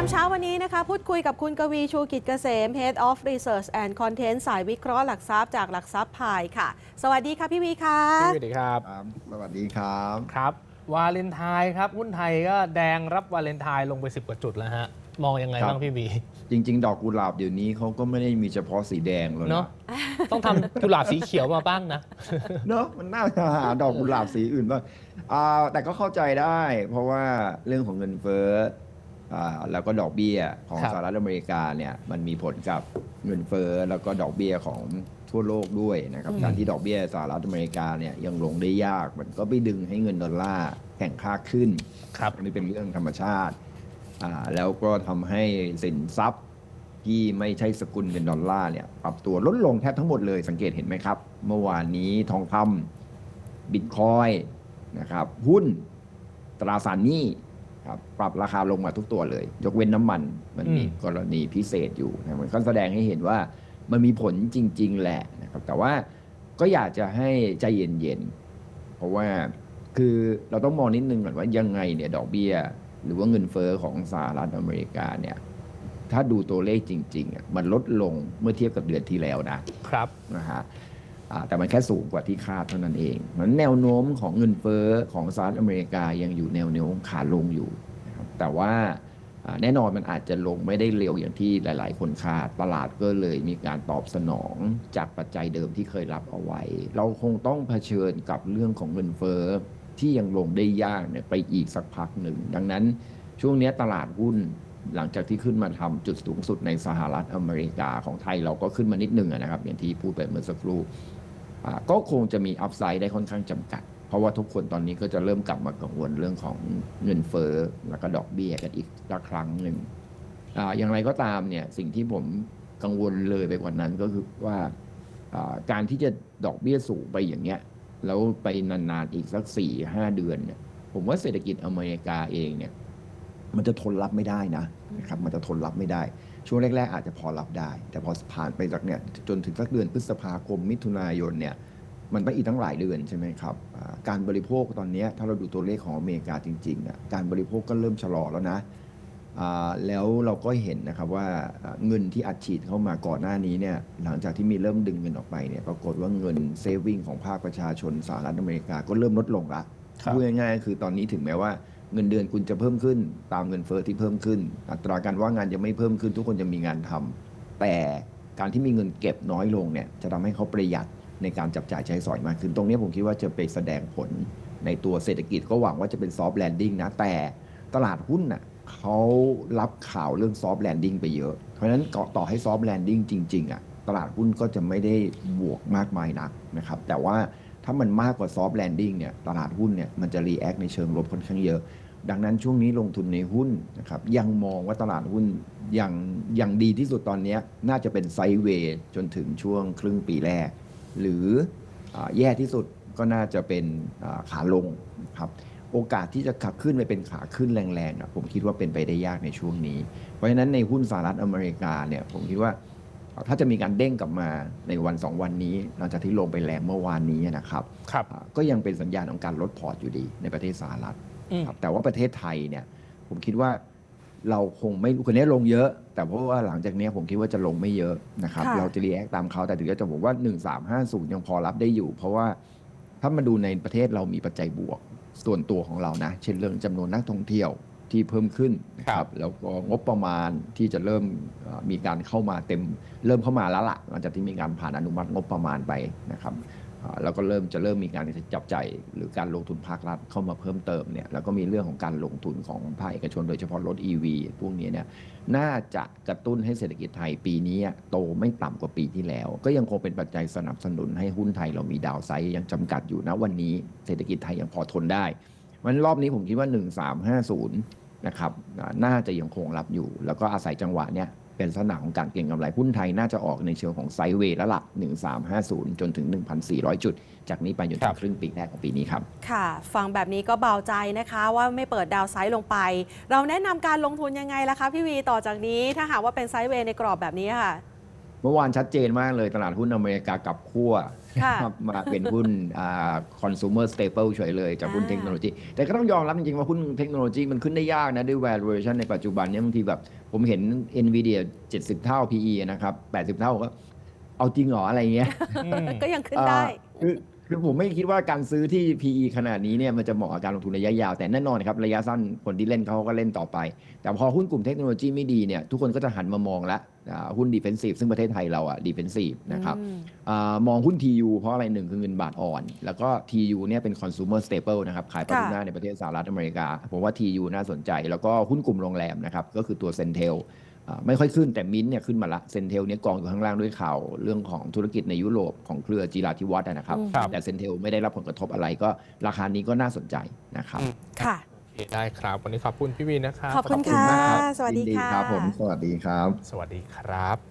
ามเช้าวันนี้นะคะ พูดคุยกับคุณกวีชูกิจเกษม Head of Research and Content สายวิเคราะห์หลักทรัพย์จากหลักทรัพย์พายค่ะ สวัสดีค่ะพี่วีค่ะ สวัสดีครับครับสวัสดีครับครับวาเลนไทน์ครับหุ้นไทยก็แดงรับวาเลนไทน์ลงไป 10 กว่าจุดแล้วฮะ มองยังไงครับบ้างพี่บี จริง ๆ ดอกกุหลาบเดี๋ยวนี้เขาก็ไม่ได้มีเฉพาะสีแดงแล้วเนาะนะต้องทำกุหลาบสีเขียวมาบ้างนะเนาะมันน่าจะหาดอกกุหลาบสีอื่นบ้างอ่าแต่ก็เข้าใจได้ เพราะว่าเรื่องของเงินเฟ้ออ่า แล้วก็ดอกเบี้ยของครับสหรัฐอเมริกาเนี่ยมันมีผลกับเงินเฟ้อแล้วก็ดอกเบี้ยของทั่วโลกด้วยนะครับการที่ดอกเบี้ยสหรัฐอเมริกาเนี่ยยังลงได้ยาก มันก็ไปดึงให้เงินดอลลาร์แข่งค่าขึ้นครับอันนี้เป็นเรื่องธรรมชาติอ่าแล้วก็ทำให้สินทรัพย์ที่ไม่ใช่สกุลเป็นดอลลาร์เนี่ยปรับตัวลดลงแทบทั้งหมดเลยสังเกตเห็นไหมครับ เมื่อวานนี้ทองคำบิตคอยนะครับหุ้นตราสารหนี้ ครับปรับราคาลงมาทุกตัวเลย ยกเว้นน้ำมัน มันมีอืมกรณีพิเศษอยู่นะมันก็แสดงให้เห็นว่ามันมีผลจริง ๆ แหละนะครับแต่ว่าก็อยากจะให้ใจเย็นๆ เพราะว่าคือเราต้องมองนิดนึงก่อนว่ายังไงเนี่ยดอกเบี้ย หรือว่าเงินเฟอ้อของสหรัฐอเมริกาเนี่ยถ้าดูตัวเลขจริงๆอะมันลดลงเมื่อเทียบกับเดือนที่แล้วนะครับนะฮะอ่า แต่มันแค่สูงกว่าที่คาดเท่านั้นเองมันแนวโน้มของเงินเฟอ้อของสหรัฐอเมริกายังอยู่แนวโน้มขาลงอยู่แต่ว่าแน่นอนมันอาจจะลงไม่ได้เร็วอย่างที่หลาย ๆ คนคาดตลาดก็เลยมีการตอบสนองจากปัจจัยเดิมที่เคยรับเอาไว้ เราคงต้องเผชิญกับเรื่องของเงินเฟ้อที่ยังลงได้ยากเนี่ยไปอีกสักพักหนึ่ง ดังนั้นช่วงนี้ตลาดหุ้น หลังจากที่ขึ้นมาทำจุดสูงสุดในสหรัฐอเมริกาของไทยเราก็ขึ้นมานิดนึงนะครับ อย่างที่พูดไปเมื่อสักครู่ก็คงจะมีอัพไซด์ได้ค่อนข้างจำกัด เพราะว่าทุกคนตอนนี้ก็จะเริ่มกลับมากังวลเรื่องของเงินเฟ้อแล้วก็ดอกเบี้ยกันอีกละครั้งหนึ่งออย่างไรก็ตามเนี่ยสิ่งที่ผมกังวลเลยไปกว่านั้นก็คือว่าอ่าการที่จะดอกเบี้ยสูงไปอย่างเงี้ยแล้วไปนานๆอีกสักสี่ห้าเดือนเนี่ยผมว่าเศรษฐกิจอเมริกาเองเนี่ย มันจะทนรับไม่ได้นะนะครับมันจะทนรับไม่ได้ ช่วงแรก ๆ อาจจะพอรับได้ แต่พอผ่านไปสักเนี่ยจนถึงสักเดือนพฤษภาคมมิถุนายนเนี่ยมันต้องอีกตั้งหลายเดือนใช่ไหมครับอ่าการบริโภคตอนเนี้ยถ้าเราดูตัวเลขของอเมริกาจริงๆอะการบริโภคก็เริ่มชะลอแล้วนะอ่าแล้วเราก็เห็นนะครับว่าอ่าเงินที่อัดฉีดเข้ามาก่อนหน้านี้เนี่ยหลังจากที่มีเริ่มดึงเงินออกไปเนี่ยปรากฏว่าเงินเซฟวิ่งของภาคประชาชนสหรัฐอเมริกาก็เริ่มลดลงละครับพูดง่ายๆก็คือตอนนี้ถึงแม้ว่า เงินเดือนคุณจะเพิ่มขึ้น ตามเงินเฟ้อที่เพิ่มขึ้น อัตราการว่างงานยังไม่เพิ่มขึ้น ทุกคนยังมีงานทำแต่การที่มีเงินเก็บน้อยลงเนี่ยจะทำให้เขาประหยัดในการจับจ่ายใช้สอยมากขึ้น ตรงนี้ผมคิดว่าจะไปแสดงผลในตัวเศรษฐกิจก็หวังว่าจะเป็นซอฟต์แลนดิ้งนะแต่ตลาดหุ้นน่ะเขารับข่าวเรื่องซอฟต์แลนดิ้งไปเยอะ เพราะฉะนั้นต่อให้ซอฟต์แลนดิ้งจริงๆอะตลาดหุ้นก็จะไม่ได้บวกมากมายนักนะครับ แต่ว่า ถ้ามันมากกว่าซอฟต์แลนดิ้งเนี่ยตลาดหุ้นเนี่ยมันจะรีแอคในเชิงลบค่อนข้างเยอะ ดังนั้นช่วงนี้ลงทุนในหุ้นนะครับยังมองว่าตลาดหุ้นยังยังดีที่สุดตอนนี้น่าจะเป็นไซด์เวย์จนถึงช่วงครึ่งปีแรก หรืออแย่ที่สุดก็น่าจะเป็นขาลงครับโอกาสที่จะขับขึ้นไปเป็นขาขึ้นแรงๆอะผมคิดว่าเป็นไปได้ยากในช่วงนี้ เพราะฉะนั้นในหุ้นสหรัฐอเมริกาเนี่ยผมคิดว่า ถ้าจะมีการเด้งกลับมาในวันสองวันนี้หลังจากที่ลงไปแรงเมื่อวานนี้นะครับครับอ่าก็ยังเป็นสัญญาณของการลดพอร์ตอยู่ดีในประเทศสหรัฐอืมครับแต่ว่าประเทศไทยเนี่ยผมคิดว่าเราคงไม่คนนี้ลงเยอะ แต่เพราะว่าหลังจากนี้ผมคิดว่าจะลงไม่เยอะนะครับค่ะเราจะรีแอคตามเขาแต่ถึงจะบอกว่า 1350 ยังพอรับได้อยู่ เพราะว่าถ้ามาดูในประเทศเรามีปัจจัยบวกส่วนตัวของเรานะ เช่นเรื่องจำนวนนักท่องเที่ยว ที่เพิ่มขึ้นนะคครัรับบแล้วก็งบประมาณที่จะเริ่มเอ่อมีการเข้ามาเต็มเริ่มเข้ามาแล้วล่ะหลังจากที่มีการผ่านอนุมัติงบประมาณไปนะครับอ่าแล้วก็เริ่มจะเริ่มมีการจับจ่ายหรือการลงทุนภาครัฐเข้ามาเพิ่มเติมเนี่ยแล้วก็มีเรื่องของการลงทุนของภาคเอกชนโดยเฉพาะรถ EV พวกนี้เนี่ยน่าจะกระตุ้นให้เศรษฐกิจไทยปีนี้โตไม่ต่ำกว่าปีที่แล้ว ก็ยังคงเป็นปัจจัยสนับสนุนให้หุ้นไทยเรามีดาวไซด์ยังจำกัดอยู่นะวันนี้เศรษฐกิจไทยยังพอทนได้วันรอบนี้ผมคิดว่า 1350 นะครับน่าจะยังคงรับอยู่ แล้วก็อาศัยจังหวะเนี่ยเป็นลักษณะของการเก็งกำไรหุ้นไทยน่าจะออกในเชิงของไซด์เวย์แล้วล่ะ1350 จนถึง 1,400 จุด จากนี้ไปจนครัถึงครึ่งปีแรกของปีนี้ครับ ค่ะ ฟังแบบนี้ก็เบาใจนะคะว่าไม่เปิดดาวไซด์ลงไป เราแนะนำการลงทุนยังไงล่ะคะพี่วีต่อจากนี้ถ้าหากว่าเป็นไซด์เวย์ในกรอบแบบนี้ค่ะ เมื่อวานชัดเจนมากเลยตลาดหุ้นอเมริกากลับขั้วค่ะครับมาเป็นหุ้นอ่า consumer staple เฉยเลยจากหุ้นอ่าเทคโนโลยี แต่ก็ต้องยอมรับจริงๆว่าหุ้นเทคโนโลยีมันขึ้นได้ยากนะ ด้วย valuation ในปัจจุบันเนี่ยบางทีแบบ ผมเห็น Nvidia 70 เท่า PE นะครับ 80 เท่าก็เอาจริงเหรออะไรเงี้ยอืมก็ยังขึ้นได้อ่าคือ คือผมไม่คิดว่าการซื้อที่ PE ขนาดนี้เนี่ยมันจะเหมาะกับการลงทุนระยะยาวแต่แน่นอนครับระยะสั้นคนที่เล่นเขาก็เล่นต่อไป แต่พอหุ้นกลุ่มเทคโนโลยีไม่ดีเนี่ยทุกคนก็จะหันมามองละอ่าหุ้นดิเฟนซีฟซึ่งประเทศไทยเราอะดิเฟนซีฟนะครับอืมอามองหุ้น TU เพราะอะไรหนึ่งคือเงินบาทอ่อน แล้วก็ TU เนี่ยเป็น consumer staple นะครับขายปลาทูน่าในประเทศสหรัฐอเมริกาผมว่า TU น่าสนใจ แล้วก็หุ้นกลุ่มโรงแรมนะครับก็คือตัว Centel อ่า ไม่ค่อยขึ้นแต่มินเนี่ยขึ้นมาละเซนเทลเนี่ยกองอยู่ข้างล่างด้วยข่าวเรื่องของธุรกิจในยุโรปของเครือจีราธิวัฒน์อะนะครับอืมครับ แต่เซนเทลไม่ได้รับผลกระทบอะไรก็ราคานี้ก็น่าสนใจนะครับ ค่ะ โอเคได้ครับ วันนี้ขอบคุณพี่วีนะครับ ขอบคุณขอบคุณมากครับค่ะสวัสดียินค่ะ ครับผม สวัสดีครับ สวัสดีครับ